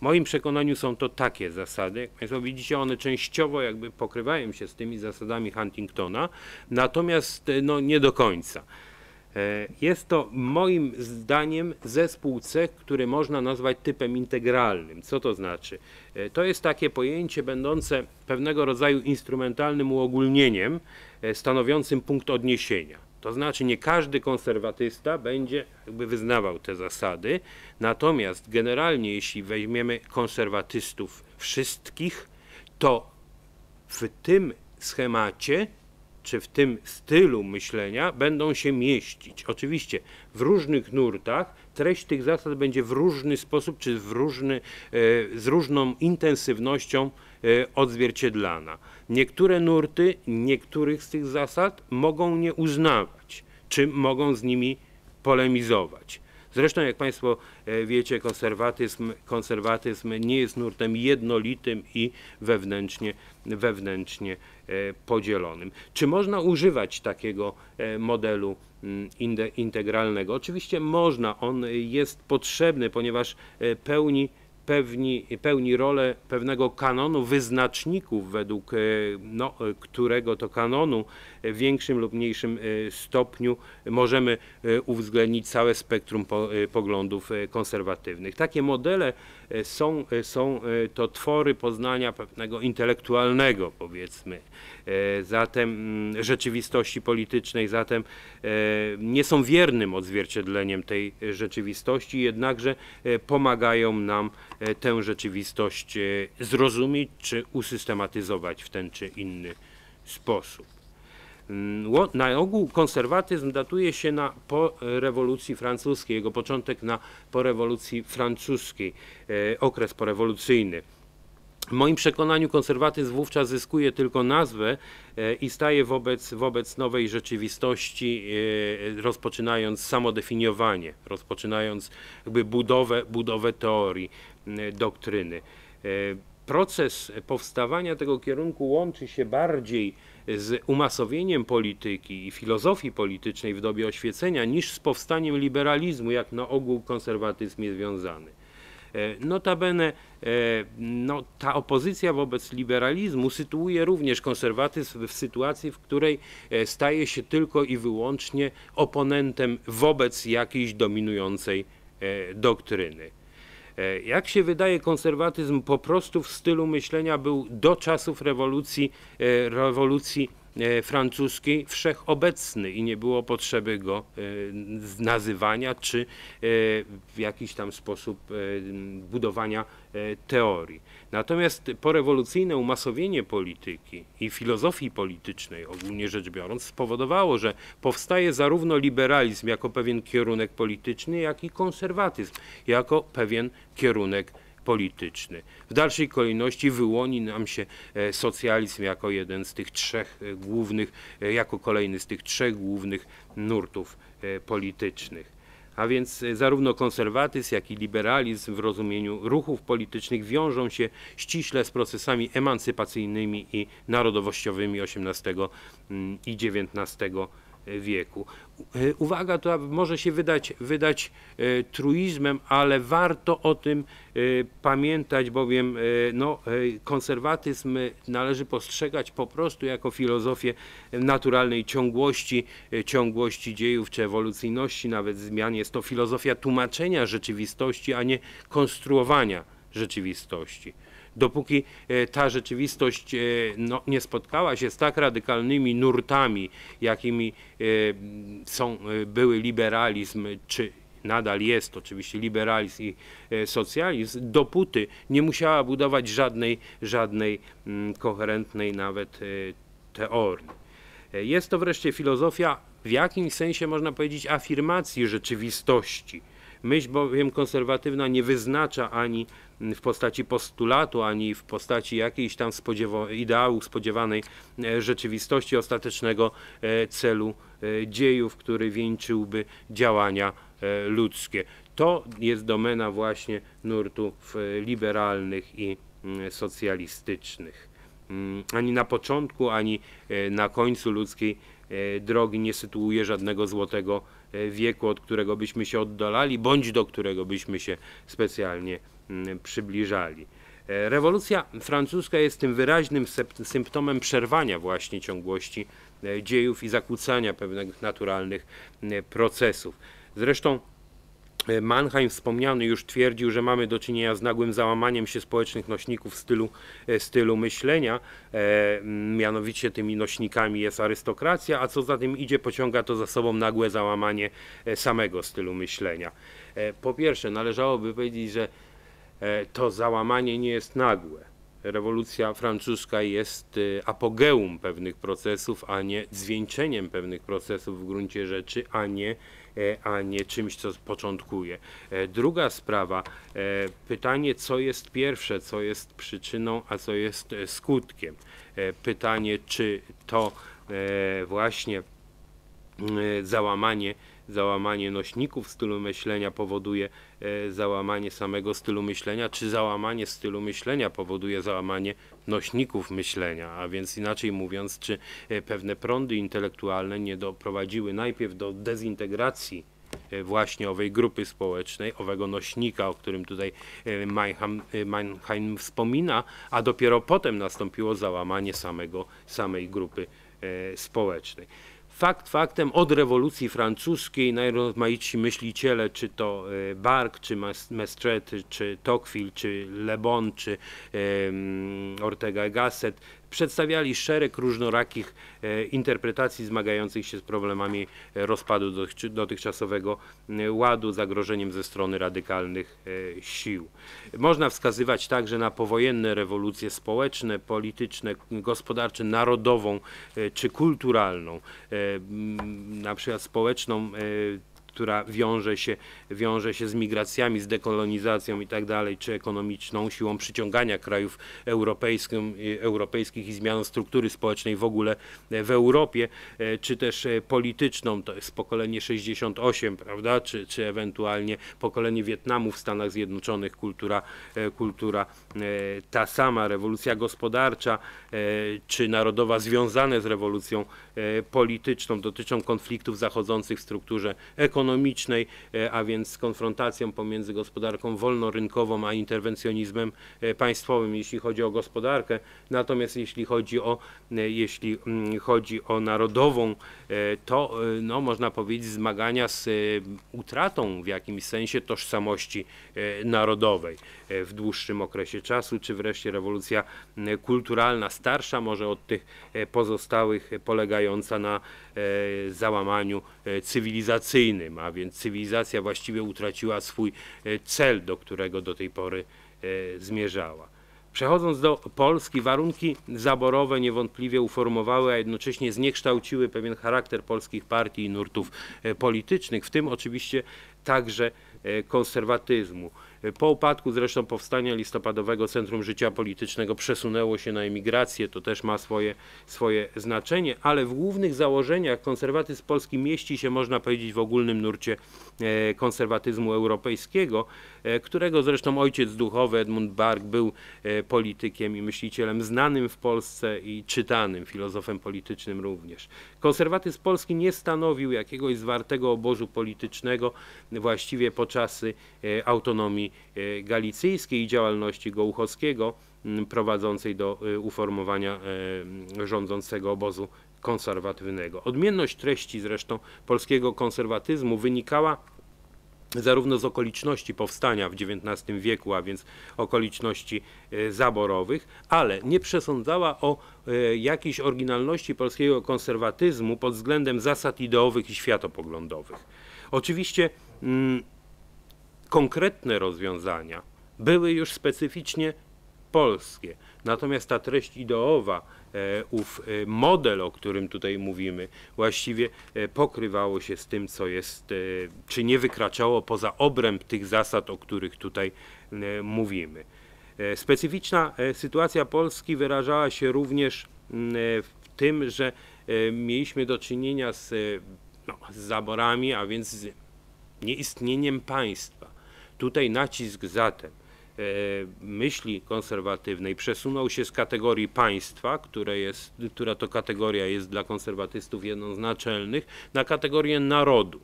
W moim przekonaniu są to takie zasady. Jak Państwo widzicie, one częściowo jakby pokrywają się z tymi zasadami Huntingtona, natomiast no, nie do końca. E, jest to moim zdaniem zespół cech, który można nazwać typem integralnym. Co to znaczy? E, to jest takie pojęcie będące pewnego rodzaju instrumentalnym uogólnieniem, e, stanowiącym punkt odniesienia. To znaczy nie każdy konserwatysta będzie jakby wyznawał te zasady, natomiast generalnie jeśli weźmiemy konserwatystów wszystkich, to w tym schemacie czy w tym stylu myślenia będą się mieścić. Oczywiście w różnych nurtach treść tych zasad będzie w różny sposób, czy w różny, e, z różną intensywnością odzwierciedlana. Niektóre nurty niektórych z tych zasad mogą nie uznawać, czy mogą z nimi polemizować. Zresztą, jak Państwo e, wiecie, konserwatyzm, konserwatyzm nie jest nurtem jednolitym i wewnętrznie, wewnętrznie e, podzielonym. Czy można używać takiego e, modelu mm, integralnego? Oczywiście można, on jest potrzebny, ponieważ pełni pełni, pełni rolę pewnego kanonu wyznaczników, według no, którego to kanonu w większym lub mniejszym e, stopniu możemy e, uwzględnić całe spektrum e, poglądów konserwatywnych. Takie modele są, są to twory poznania pewnego intelektualnego, powiedzmy, zatem mm, rzeczywistości politycznej, zatem nie są wiernym odzwierciedleniem tej rzeczywistości, jednakże pomagają nam tę rzeczywistość zrozumieć czy usystematyzować w ten czy inny sposób. Mm, na ogół konserwatyzm datuje się na po rewolucji francuskiej, jego początek na po rewolucji francuskiej, e, okres porewolucyjny. W moim przekonaniu konserwatyzm wówczas zyskuje tylko nazwę e, i staje wobec, wobec nowej rzeczywistości, e, rozpoczynając samodefiniowanie, rozpoczynając jakby budowę, budowę teorii, doktryny. Proces powstawania tego kierunku łączy się bardziej z umasowieniem polityki i filozofii politycznej w dobie oświecenia niż z powstaniem liberalizmu, jak na ogół konserwatyzm jest związany. E, notabene e, no, ta opozycja wobec liberalizmu sytuuje również konserwatyzm w sytuacji, w której e, staje się tylko i wyłącznie oponentem wobec jakiejś dominującej doktryny. E, jak się wydaje, konserwatyzm po prostu w stylu myślenia był do czasów rewolucji, e, rewolucji e, francuskiej wszechobecny i nie było potrzeby go nazywania czy w jakiś tam sposób budowania teorii. Natomiast porewolucyjne umasowienie polityki i filozofii politycznej, ogólnie rzecz biorąc, spowodowało, że powstaje zarówno liberalizm jako pewien kierunek polityczny, jak i konserwatyzm jako pewien kierunek polityczny. W dalszej kolejności wyłoni nam się e, socjalizm jako jeden z tych trzech e, głównych, e, jako kolejny z tych trzech głównych nurtów politycznych a więc e, zarówno konserwatyzm, jak i liberalizm w rozumieniu ruchów politycznych wiążą się ściśle z procesami emancypacyjnymi i narodowościowymi XVIII mm, i XIX wieku. E, uwaga, to może się wydać, wydać e, truizmem, ale warto o tym e, pamiętać, bowiem no, konserwatyzm należy postrzegać po prostu jako filozofię naturalnej ciągłości, ciągłości dziejów czy ewolucyjności, nawet zmian. Jest to filozofia tłumaczenia rzeczywistości, a nie konstruowania rzeczywistości dopóki e, ta rzeczywistość e, no, nie spotkała się z tak radykalnymi nurtami, jakimi e, są, były liberalizm czy nadal jest oczywiście liberalizm i socjalizm, dopóty nie musiała budować żadnej, żadnej mm, koherentnej nawet teorii. Jest to wreszcie filozofia w jakimś sensie można powiedzieć afirmacji rzeczywistości. Myśl bowiem konserwatywna nie wyznacza ani w postaci postulatu, ani w postaci jakiejś tam spodziewa ideału spodziewanej e, rzeczywistości ostatecznego e, celu e, dziejów, który wieńczyłby działania ludzkie. To jest domena właśnie nurtów liberalnych i mm, socjalistycznych. Mm, ani na początku, ani na końcu ludzkiej drogi nie sytuuje żadnego złotego wieku, od którego byśmy się oddalali, bądź do którego byśmy się specjalnie mm, przybliżali. E, Rewolucja francuska jest tym wyraźnym symptomem przerwania właśnie ciągłości e, dziejów i zakłócania pewnych naturalnych e, procesów. Zresztą e, Mannheim wspomniany już twierdził, że mamy do czynienia z nagłym załamaniem się społecznych nośników stylu, e, stylu myślenia. E, mianowicie tymi nośnikami jest arystokracja, a co za tym idzie, pociąga to za sobą nagłe załamanie e, samego stylu myślenia. E, po pierwsze, należałoby powiedzieć, że e, to załamanie nie jest nagłe. Rewolucja francuska jest e, apogeum pewnych procesów, a nie zwieńczeniem pewnych procesów w gruncie rzeczy, a nie, e, a nie czymś, co początkuje. E, Druga sprawa, e, pytanie, co jest pierwsze, co jest przyczyną, a co jest e, skutkiem. E, Pytanie, czy to e, właśnie e, załamanie, załamanie nośników stylu myślenia powoduje e, załamanie samego stylu myślenia, czy załamanie stylu myślenia powoduje załamanie nośników myślenia, a więc inaczej mówiąc, czy e, pewne prądy intelektualne nie doprowadziły najpierw do dezintegracji e, właśnie owej grupy społecznej, owego nośnika, o którym tutaj e, Mannheim, e, Mannheim wspomina, a dopiero potem nastąpiło załamanie samego, samej grupy e, społecznej. Fakt faktem od rewolucji francuskiej najrozmaitsi myśliciele, czy to e, Bark, czy Mestret, czy Tocqueville, czy Le Bon, czy Ortega y Gasset przedstawiali szereg różnorakich e, interpretacji zmagających się z problemami e, rozpadu dotychczasowego e, ładu, zagrożeniem ze strony radykalnych sił. Można wskazywać także na powojenne rewolucje społeczne, polityczne, gospodarcze, narodową czy kulturalną, na przykład społeczną która wiąże się, wiąże się z migracjami, z dekolonizacją i tak dalej, czy ekonomiczną siłą przyciągania krajów y, europejskich i zmianą struktury społecznej w ogóle e, w Europie, e, czy też e, polityczną, to jest pokolenie 68, prawda, czy, czy ewentualnie pokolenie Wietnamu w Stanach Zjednoczonych, kultura, kultura ta sama, rewolucja gospodarcza, czy narodowa związane z rewolucją polityczną, dotyczą konfliktów zachodzących w strukturze ekonomicznej, e, a więc z konfrontacją pomiędzy gospodarką wolnorynkową a interwencjonizmem e, państwowym, jeśli chodzi o gospodarkę. Natomiast jeśli chodzi o, e, jeśli mm, chodzi o narodową, to no, można powiedzieć zmagania z utratą w jakimś sensie tożsamości narodowej w dłuższym okresie czasu, czy wreszcie rewolucja kulturalna, starsza może od tych pozostałych, polegająca na załamaniu e, cywilizacyjnym, a więc cywilizacja właściwie utraciła swój e, cel, do którego do tej pory e, zmierzała. Przechodząc do Polski, warunki zaborowe niewątpliwie uformowały, a jednocześnie zniekształciły pewien charakter polskich partii i nurtów e, politycznych, w tym oczywiście także konserwatyzmu. Po upadku zresztą powstania listopadowego Centrum Życia Politycznego przesunęło się na emigrację, to też ma swoje, swoje znaczenie, ale w głównych założeniach konserwatyzm polski mieści się, można powiedzieć, w ogólnym nurcie e, konserwatyzmu europejskiego, e, którego zresztą ojciec duchowy Edmund Bark był e, politykiem i myślicielem znanym w Polsce i czytanym, filozofem politycznym również. Konserwatyzm polski nie stanowił jakiegoś zwartego obozu politycznego właściwie po czasy autonomii e, galicyjskiej i działalności Gołuchowskiego prowadzącej do e, uformowania e, rządzącego obozu konserwatywnego. Odmienność treści zresztą polskiego konserwatyzmu wynikała zarówno z okoliczności powstania w XIX wieku, a więc okoliczności zaborowych, ale nie przesądzała o jakiejś oryginalności polskiego konserwatyzmu pod względem zasad ideowych i światopoglądowych. Oczywiście konkretne rozwiązania były już specyficznie polskie. Natomiast ta treść ideowa, e, ów e, model, o którym tutaj mówimy, właściwie e, pokrywało się z tym, co jest, czy nie wykraczało poza obręb tych zasad, o których tutaj mówimy. Specyficzna sytuacja Polski wyrażała się również w tym, że mieliśmy do czynienia z, no, z zaborami, a więc z nieistnieniem państwa. Tutaj nacisk zatem myśli konserwatywnej przesunął się z kategorii państwa, które jest, która to kategoria jest dla konserwatystów jedną z naczelnych, na kategorię narodu.